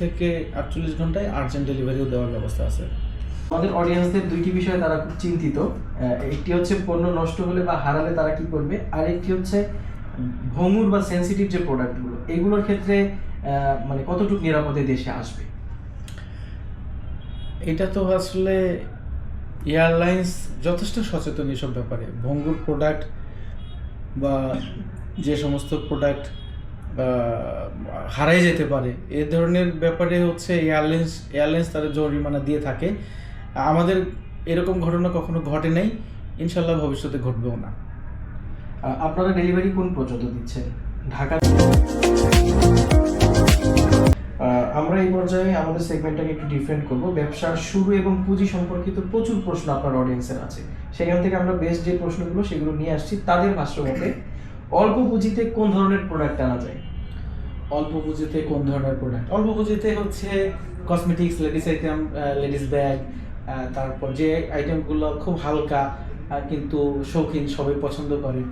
থেকে আটচল্লিশ ঘন্টায় আর্জেন্ট ডেলিভারিও দেওয়ার ব্যবস্থা আছে। আমাদের অডিয়েন্সদের দুইটি বিষয়ে তারা খুব চিন্তিত। একটি হচ্ছে পণ্য নষ্ট হলে বা হারালে তারা কি করবে? আর একটি হচ্ছে ভঙ্গুর বা সেন্সিটিভ যে প্রোডাক্টগুলো এগুলোর ক্ষেত্রে মানে কতটুকু নিরাপদে দেশে আসবে? এটা তো আসলে এয়ারলাইন্স যথেষ্ট সচেতন এসব ব্যাপারে। ভঙ্গুর প্রোডাক্ট বা যে সমস্ত প্রোডাক্ট হারাই যেতে পারে। এ ধরনের ব্যাপারে হচ্ছে এয়ারলাইন্স এয়ারলাইন্স তাদের জরিমানা দিয়ে থাকে। আমাদের এরকম ঘটনা কখনো ঘটে নাই। ইনশাল্লাহ ভবিষ্যতে ঘটবেও না। আপনারা ডেলিভারি কোন পর্যন্ত দিচ্ছেন? ঢাকা আমরা এই পর্যায়ে আমাদের সেগমেন্টটাকে একটু ডিফারেন্ট করব। ব্যবসার শুরু এবং পুঁজি সম্পর্কিত প্রচুর প্রশ্ন আপনার অডিয়েন্সের আছে। সেখান থেকে আমরা বেস্ট যে প্রশ্নগুলো সেগুলো নিয়ে আসছি, তাদের ভাষ্য মতে অল্প পুঁজিতে কোন ধরনের প্রোডাক্ট আনা যায়? অল্প পুঁজিতে কোন ধরনের প্রোডাক্ট অল্প পুঁজিতে হচ্ছে cosmetics ladies item ladies bag তারপর যে আইটেমগুলো খুব হালকা কিন্তু শৌখিন সবাই পছন্দ করে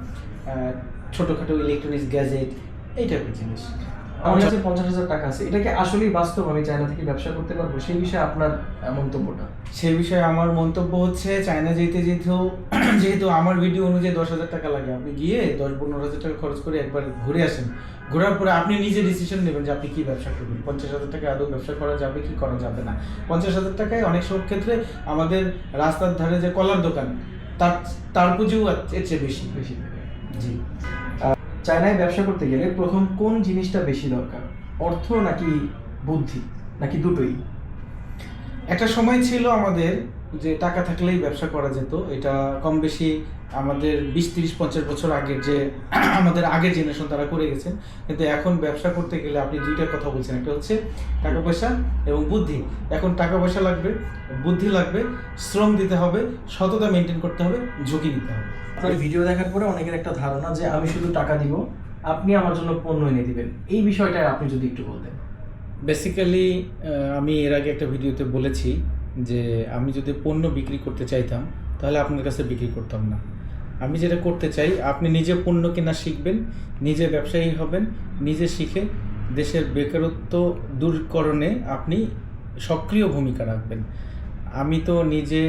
ছোটোখাটো ইলেকট্রনিক্স গ্যাজেট এই টাইপের জিনিস। আমার কাছে পঞ্চাশ হাজার টাকা আছে। এটাকে আসলেই বাস্তব আমি চায়না থেকে ব্যবসা করতে পারব। সেই বিষয়ে আপনার মন্তব্যটা? সেই বিষয়ে আমার মন্তব্য হচ্ছে চায়না যেতে যেহেতু যেহেতু আমার ভিডিও অনুযায়ী দশ হাজার টাকা লাগে আপনি গিয়ে দশ পনেরো হাজার টাকা খরচ করে একবার ঘুরে আসেন। ঘোরার পরে আপনি নিজে ডিসিশন নেবেন যে আপনি কি ব্যবসা করবেন। পঞ্চাশ হাজার টাকা আদৌ ব্যবসা করা যাবে কি করা যাবে না। পঞ্চাশ হাজার টাকায় অনেক সব ক্ষেত্রে আমাদের রাস্তার ধারে যে কলার দোকান তার তার পুঁজিও এর চেয়ে বেশি। বেশি। জি। চায়নায় ব্যবসা করতে গেলে প্রথম কোন জিনিসটা বেশি দরকার? অর্থ নাকি বুদ্ধি? নাকি দুটোই? একটা সময় ছিল আমাদের যে টাকা থাকলেই ব্যবসা করা যেত। এটা কম বেশি আমাদের বিশ, তিরিশ, পঞ্চাশ বছর আগের যে আমাদের আগের জেনারেশন তারা করে গেছেন। কিন্তু এখন ব্যবসা করতে গেলে আপনি দুইটা কথা বলছেন। একটা হচ্ছে টাকা পয়সা এবং বুদ্ধি। এখন টাকা পয়সা লাগবে, বুদ্ধি লাগবে, শ্রম দিতে হবে, সততা মেনটেন করতে হবে, ঝুঁকি নিতে হবে। আপনার ভিডিও দেখার পরে অনেকের একটা ধারণা যে আমি শুধু টাকা দিব, আপনি আমার জন্য পণ্য এনে দিবেন। এই বিষয়টা আপনি যদি একটু বলতেন। বেসিক্যালি আমি এর আগে একটা ভিডিওতে বলেছি যে আমি যদি পণ্য বিক্রি করতে চাইতাম, তাহলে আপনার কাছে বিক্রি করতাম না। আমি যেটা করতে চাই, আপনি নিজে পণ্য কেনা শিখবেন, নিজে ব্যবসায়ী হবেন, নিজে শিখে দেশের বেকারত্ব দূরকরণে আপনি সক্রিয় ভূমিকা রাখবেন। আমি তো নিজে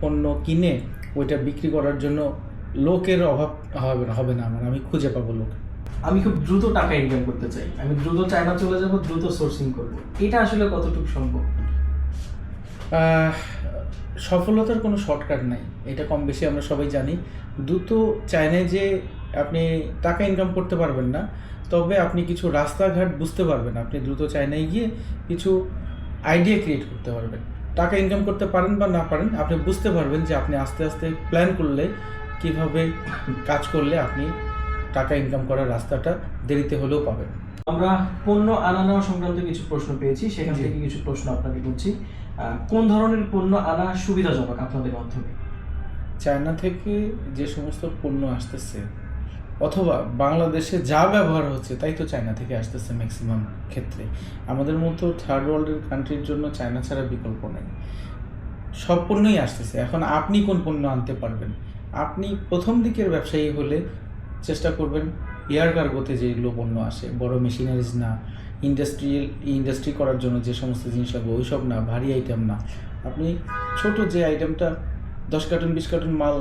পণ্য কিনে ওইটা বিক্রি করার জন্য লোকের অভাব হবে হবে না আমার আমি খুঁজে পাবো লোক আমি খুব দ্রুত টাকা ইনকাম করতে চাই। আমি দ্রুত চায়না চলে যাব দ্রুত সোর্সিং করব। এটা আসলে কতটুকু সম্ভব? সফলতার কোনো শর্টকাট নাই। এটা কম বেশি আমরা সবাই জানি। দ্রুত চায়নায় যে আপনি টাকা ইনকাম করতে পারবেন না তবে আপনি কিছু রাস্তাঘাট বুঝতে পারবেন। আপনি দ্রুত চায়নায় গিয়ে কিছু আইডিয়া ক্রিয়েট করতে পারবেন। টাকা ইনকাম করতে পারেন বা না পারেন আপনি বুঝতে পারবেন যে আপনি আস্তে আস্তে প্ল্যান করলে কীভাবে কাজ করলে আপনি টাকা ইনকাম করার রাস্তাটা দেরিতে হলেও পাবেন? আমরা পণ্য আনা নেওয়া সংক্রান্ত কিছু প্রশ্ন পেয়েছি সেখান থেকে কিছু প্রশ্ন আপনাকে করছি। কোন ধরনের পণ্য আনা সুবিধাজনক আপনাদের মাধ্যমে? চায়না থেকে যে সমস্ত পণ্য আসতেছে অথবা বাংলাদেশে যা ব্যবহার হচ্ছে তাই তো চায়না থেকে আসতেছে ম্যাক্সিমাম ক্ষেত্রে। আমাদের মতো থার্ড ওয়ার্ল্ডের কান্ট্রির জন্য চায়না ছাড়া বিকল্প নেই। সব পণ্যই আসতেছে। এখন আপনি কোন পণ্য আনতে পারবেন? আপনি প্রথম দিকের ব্যবসায়ী হলে চেষ্টা করবেন এয়ার কার্গোতে যেগুলো পণ্য আসে, বড় মেশিনারিজ না, ইন্ডাস্ট্রিয়াল, ইন্ডাস্ট্রি করার জন্য যে সমস্ত জিনিস লাগবে ওইসব না, ভারী আইটেম না। আপনি ছোট যে আইটেমটা দশ কার্টন, বিশ কার্টন মাল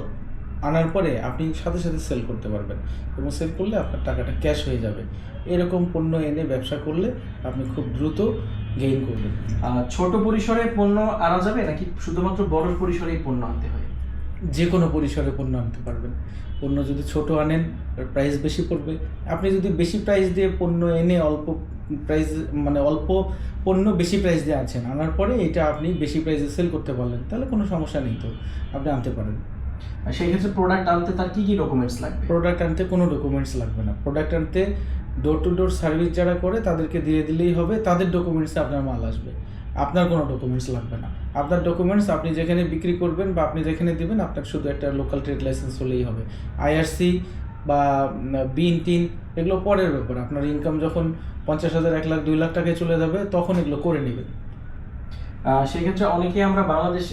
আনার পরে আপনি সাথে সাথে সেল করতে পারবেন এবং সেল করলে আপনার টাকাটা ক্যাশ হয়ে যাবে। এরকম পণ্য এনে ব্যবসা করলে আপনি খুব দ্রুত গেইন করবেন। ছোট পরিসরে পণ্য আনা যাবে নাকি শুধুমাত্র বড় পরিসরেই পণ্য আনতে হয়? যে কোনো পরিসরে পণ্য আনতে পারবেন। পণ্য যদি ছোট আনেন প্রাইস বেশি পড়বে। আপনি যদি বেশি প্রাইস দিয়ে পণ্য এনে অল্প প্রাইস মানে অল্প পণ্য বেশি প্রাইস দিয়ে আনছেন আনার পরে এটা আপনি বেশি প্রাইসে সেল করতে পারলেন তাহলে কোনো সমস্যা নেই তো। আপনি আনতে পারেন। আর সেই ক্ষেত্রে প্রোডাক্ট আনতে তার কী কী ডকুমেন্টস লাগবে? প্রোডাক্ট আনতে কোনো ডকুমেন্টস লাগবে না। প্রোডাক্ট আনতে ডোর টু ডোর সার্ভিস যারা করে তাদেরকে দিয়ে দিলেই হবে তাদের ডকুমেন্টসে আপনার মাল আসবে। আপনার কোনো ডকুমেন্টস লাগবে না। আপনার ডকুমেন্টস আপনি যেখানে বিক্রি করবেন বা আপনি যেখানে দিবেন আপনার শুধু একটা লোকাল ট্রেড লাইসেন্স হলেই হবে। আইআরসি বা বিন টিন এগুলো পরের ব্যাপার। আপনার ইনকাম যখন পঞ্চাশ হাজার এক লাখ দুই লাখ টাকায় চলে যাবে তখন এগুলো করে নেবেন। সেক্ষেত্রে অনেকেই আমরা বাংলাদেশ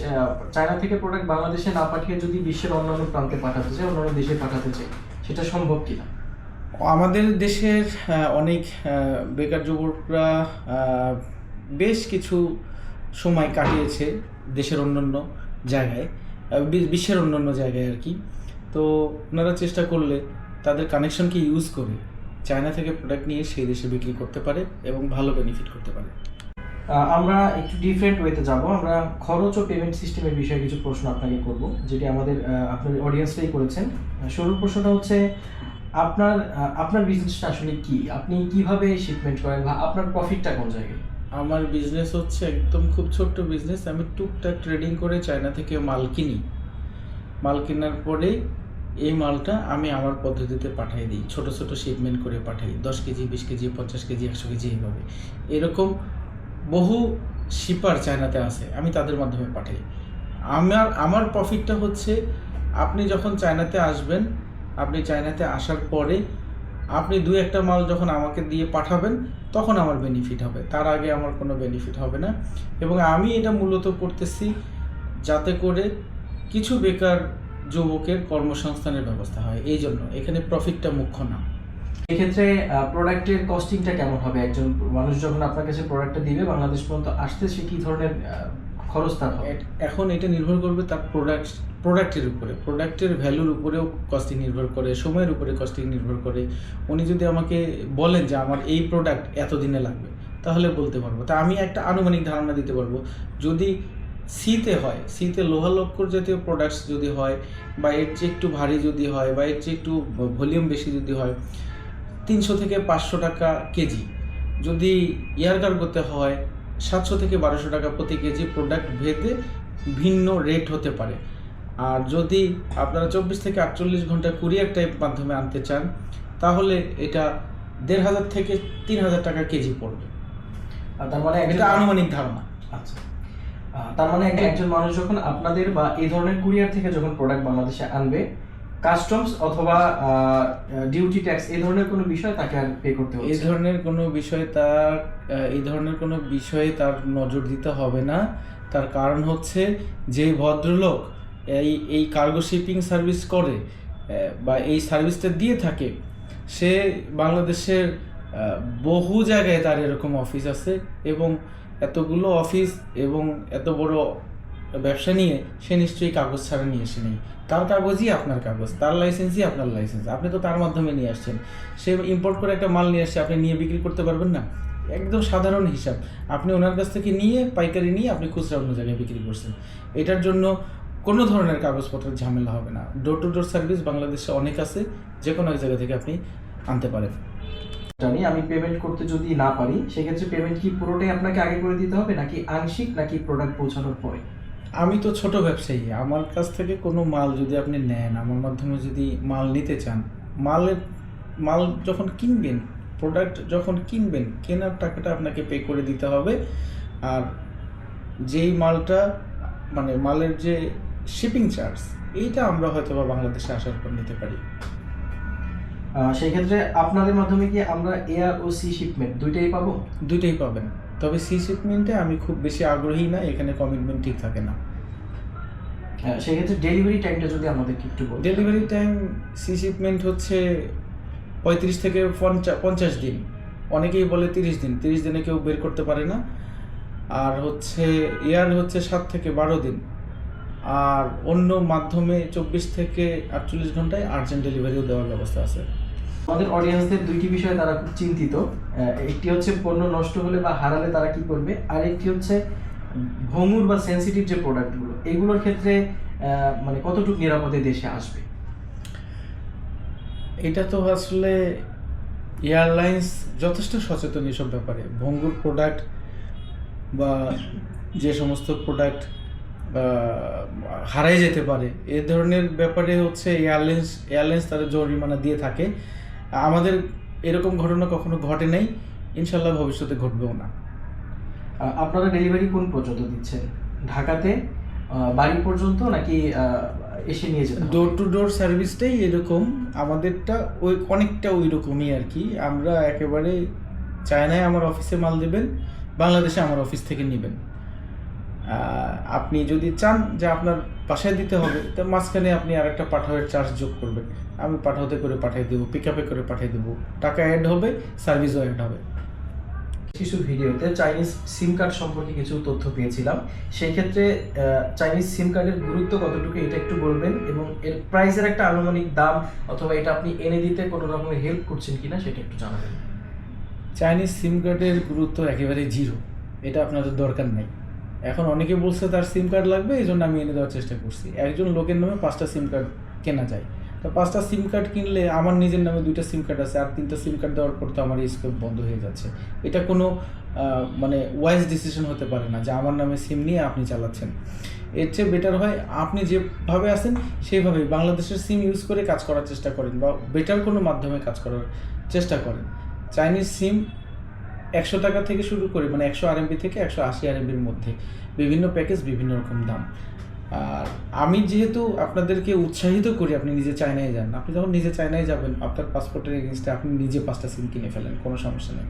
চায়না থেকে প্রোডাক্ট বাংলাদেশে না পাঠিয়ে যদি বিশ্বের অন্যান্য প্রান্তে পাঠাতে চাই অন্যান্য দেশে পাঠাতে চাই সেটা সম্ভব কিনা? আমাদের দেশের অনেক বেকার যুবকরা বেশ কিছু সময় কাটিয়েছে দেশের অন্যান্য জায়গায় বিশ্বের অন্যান্য জায়গায় আর কি। তো ওনারা চেষ্টা করলে তাদের কানেকশনকে ইউজ করে চায়না থেকে প্রোডাক্ট নিয়ে সেই দেশে বিক্রি করতে পারে এবং ভালো বেনিফিট করতে পারে। আমরা একটু ডিফারেন্ট ওয়েতে যাব। আমরা খরচ ও পেমেন্ট সিস্টেমের বিষয়ে কিছু প্রশ্ন আপনাকে করব, যেটি আমাদের আপনার অডিয়েন্সটাই করেছেন। শুরুর প্রশ্নটা হচ্ছে, আপনার আপনার বিজনেসটা আসলে কি? আপনি কীভাবে শিপমেন্ট করেন বা আপনার প্রফিটটা কোন জায়গায়? আমার বিজনেস হচ্ছে একদম খুব ছোট্ট বিজনেস আমি টুকটাক ট্রেডিং করে চায়না থেকে মাল কিনি। মাল কেনার পরে এই মালটা আমি আমার পদ্ধতিতে পাঠিয়ে দিই। ছোট ছোট শিপমেন্ট করে পাঠাই। দশ কেজি, বিশ কেজি, পঞ্চাশ কেজি, একশো কেজি এইভাবে। এরকম বহু শিপার চায়নাতে আছে। আমি তাদের মাধ্যমে পাঠাই। আমার আমার প্রফিটটা হচ্ছে আপনি যখন চায়নাতে আসবেন, আপনি চায়নাতে আসার পরে আপনি দু একটা মাল যখন আমাকে দিয়ে পাঠাবেন, তখন আমার বেনিফিট হবে। তার আগে আমার কোনো বেনিফিট হবে না। এবং আমি এটা মূলত করতেছি যাতে করে কিছু বেকার যুবকের কর্মসংস্থানের ব্যবস্থা হয়। এই জন্য এখানে প্রফিটটা মুখ্য না। এক্ষেত্রে প্রোডাক্টের কস্টিংটা কেমন হবে? একজন মানুষ যখন আপনার কাছে প্রোডাক্টটা দিবে, বাংলাদেশ পর্যন্ত আসতে সে কী ধরনের খরচ তার হবে। এখন এটা নির্ভর করবে তার প্রোডাক্ট প্রোডাক্টের উপরে। প্রোডাক্টের ভ্যালুর উপরেও কস্টিং নির্ভর করে, সময়ের উপরে কস্টিং নির্ভর করে। উনি যদি আমাকে বলেন যে আমার এই প্রোডাক্ট এত দিনে লাগবে, তাহলে বলতে পারব। তা আমি একটা আনুমানিক ধারণা দিতে পারব। যদি সিতে হয় সিতে লোহা লক্কর জাতীয় প্রোডাক্টস যদি হয়, বা এর চেয়ে একটু ভারী যদি হয়, বা এর চেয়ে একটু ভলিউম বেশি যদি হয়, তিনশো থেকে পাঁচশো টাকা কেজি। যদি ইয়ারকার করতে হয় সাতশো থেকে বারোশো টাকা প্রতি কেজি প্রোডাক্ট ভেদে ভিন্ন রেট হতে পারে। আর যদি আপনারা চব্বিশ থেকে আটচল্লিশ ঘণ্টা কুরিয়ার টাইপ মাধ্যমে আনতে চান তাহলে এটা দেড় হাজার থেকে তিন হাজার টাকা কেজি পড়বে। আর তার মানে এটা আনুমানিক ধারণা। আচ্ছা। তার মানে একজন মানুষ যখন আপনাদের বা এই ধরনের কুরিয়ার থেকে যখন প্রোডাক্ট বাংলাদেশে আনবে কাস্টমস অথবা ডিউটি ট্যাক্স এই ধরনের কোনো বিষয় তাকে আর পে করতে হবে এই ধরনের কোনো বিষয়ে তার এই ধরনের কোনো বিষয়ে তার নজর দিতে হবে না। তার কারণ হচ্ছে যে ভদ্রলোক এই এই কার্গো শিপিং সার্ভিস করে বা এই সার্ভিসটা দিয়ে থাকে সে বাংলাদেশের বহু জায়গায় তার এরকম অফিস আছে এবং এতগুলো অফিস এবং এত বড় ব্যবসা নিয়ে সে নিশ্চয়ই কাগজ ছাড়া নিয়ে এসে নেই। তার কাগজই আপনার কাগজ, তার লাইসেন্সই আপনার লাইসেন্স আপনি তো তার মাধ্যমে নিয়ে আসছেন। সে ইম্পোর্ট করে একটা মাল নিয়ে আসছে আপনি নিয়ে বিক্রি করতে পারবেন না। একদম সাধারণ হিসাব। আপনি ওনার কাছ থেকে নিয়ে, পাইকারি নিয়ে আপনি খুচরা অন্য জায়গায় বিক্রি করছেন। এটার জন্য কোনো ধরনের কাগজপত্রের ঝামেলা হবে না। ডোর টু ডোর সার্ভিস বাংলাদেশে অনেক আছে যে কোনো এক জায়গা থেকে আপনি আনতে পারেন। জানি আমি পেমেন্ট করতে যদি না পারি, সেক্ষেত্রে পেমেন্ট কি পুরোটাই আপনাকে আগে করে দিতে হবে, নাকি আংশিক, নাকি প্রোডাক্ট পৌঁছানোর পরে? আমি তো ছোট ব্যবসায়ী আমার কাছ থেকে কোনো মাল যদি আপনি নেন আমার মাধ্যমে যদি মাল নিতে চান মালের মাল যখন কিনবেন প্রোডাক্ট যখন কিনবেন কেনার টাকাটা আপনাকে পে করে দিতে হবে। আর যেই মালটা মানে মালের যে শিপিং চার্জ এইটা আমরা হয়তো বা বাংলাদেশে আসার পর নিতে পারি। সেই ক্ষেত্রে আপনাদের মাধ্যমে কি আমরা এয়ার ও সি শিপমেন্ট দুইটাই পাবো? দুইটাই পাবেন। তবে সি শিপমেন্টে আমি খুব বেশি আগ্রহী না এখানে কমিটমেন্ট ঠিক থাকে না। আহ, সেই ক্ষেত্রে ডেলিভারি টাইমটা যদি আমাদেরকে একটু বলতেন ডেলিভারি টাইম সি শিপমেন্ট হচ্ছে পঁয়ত্রিশ থেকে পঞ্চা- পঞ্চাশ দিন। অনেকেই বলে তিরিশ দিন তিরিশ দিনে কেউ বের করতে পারে না। আর হচ্ছে এয়ার হচ্ছে সাত থেকে বারো দিন। আর অন্য মাধ্যমে চব্বিশ থেকে আটচল্লিশ ঘন্টায় আর্জেন্ট ডেলিভারিও দেওয়ার ব্যবস্থা আছে। আমাদের অডিয়েন্সদের দুইটি বিষয়ে তারা খুব চিন্তিত। একটি হচ্ছে পণ্য নষ্ট হলে বা হারালে তারা কি করবে? আর একটি হচ্ছে ভঙ্গুর বা সেন্সিটিভ যে প্রোডাক্টগুলো এগুলোর ক্ষেত্রে মানে কতটুকু নিরাপদে দেশে আসবে? এটা তো আসলে এয়ারলাইন্স যথেষ্ট সচেতন এসব ব্যাপারে। ভঙ্গুর প্রোডাক্ট বা যে সমস্ত প্রোডাক্ট হারাই যেতে পারে। এ ধরনের ব্যাপারে হচ্ছে এয়ারলাইন্স এয়ারলাইন্স তাদের জরিমানা দিয়ে থাকে। আমাদের এরকম ঘটনা কখনো ঘটে নাই ইনশাল্লাহ ভবিষ্যতে ঘটবেও না। আপনারা ডেলিভারি কোন পর্যন্ত দিচ্ছেন? ঢাকাতে বাড়ি পর্যন্ত নাকি এসে নিয়ে যেতে ডোর টু ডোর সার্ভিসটাই এরকম আমাদেরটা ওই অনেকটা ওই রকমই আর কি। আমরা একেবারে চায়নায় আমার অফিসে মাল দেবেন বাংলাদেশে আমার অফিস থেকে নেবেন। আপনি যদি চান যে আপনার বাসায় দিতে হবে তো মাঝখানে আপনি আর একটা পাঠাওয়ের চার্জ যোগ করবেন। আমি পাঠাতে করে পাঠিয়ে দেবো পিক আপে করে পাঠিয়ে দেবো। টাকা অ্যাড হবে সার্ভিসও অ্যাড হবে। কিছু ভিডিওতে চাইনিজ সিম কার্ড সম্পর্কে কিছু তথ্য পেয়েছিলাম। সেই ক্ষেত্রে চাইনিজ সিম কার্ডের গুরুত্ব কতটুকু এটা একটু বলবেন? এবং এর প্রাইসের একটা আনুমানিক দাম অথবা এটা আপনি এনে দিতে কোনো রকমের হেল্প করছেন কিনা সেটা একটু জানাবেন। চাইনিজ সিম কার্ডের গুরুত্ব একেবারে জিরো এটা আপনাদের দরকার নেই। এখন অনেকে বলছে তার সিম কার্ড লাগবে এই জন্য আমি এনে দেওয়ার চেষ্টা করছি। একজন লোকের নামে পাঁচটা সিম কার্ড কেনা যায়। তো পাঁচটা সিম কার্ড কিনলে আমার নিজের নামে দুইটা সিম কার্ড আছে, আর তিনটা সিম কার্ড দেওয়ার পর তো আমার স্কোপ বন্ধ হয়ে যাচ্ছে। এটা কোনো মানে ওয়াইজ ডিসিশন হতে পারে না যে আমার নামে সিম নিয়ে আপনি চালাচ্ছেন। এর চেয়ে বেটার হয় আপনি যেভাবে আছেন, সেইভাবেই বাংলাদেশের সিম ইউজ করে কাজ করার চেষ্টা করেন বা বেটার কোনো মাধ্যমে কাজ করার চেষ্টা করেন। চাইনিজ সিম একশো টাকা থেকে শুরু করে মানে একশো আরএমবি থেকে একশো আশি আরএমবির মধ্যে বিভিন্ন প্যাকেজ বিভিন্ন রকম দাম। আর আমি যেহেতু আপনাদেরকে উৎসাহিত করি, আপনি নিজে চায়নায় যান। আপনি যখন নিজে চায়নায় যাবেন, আপনার পাসপোর্টের এগেনস্টে আপনি নিজে পাঁচটা সিম কিনে ফেলেন, কোনো সমস্যা নেই।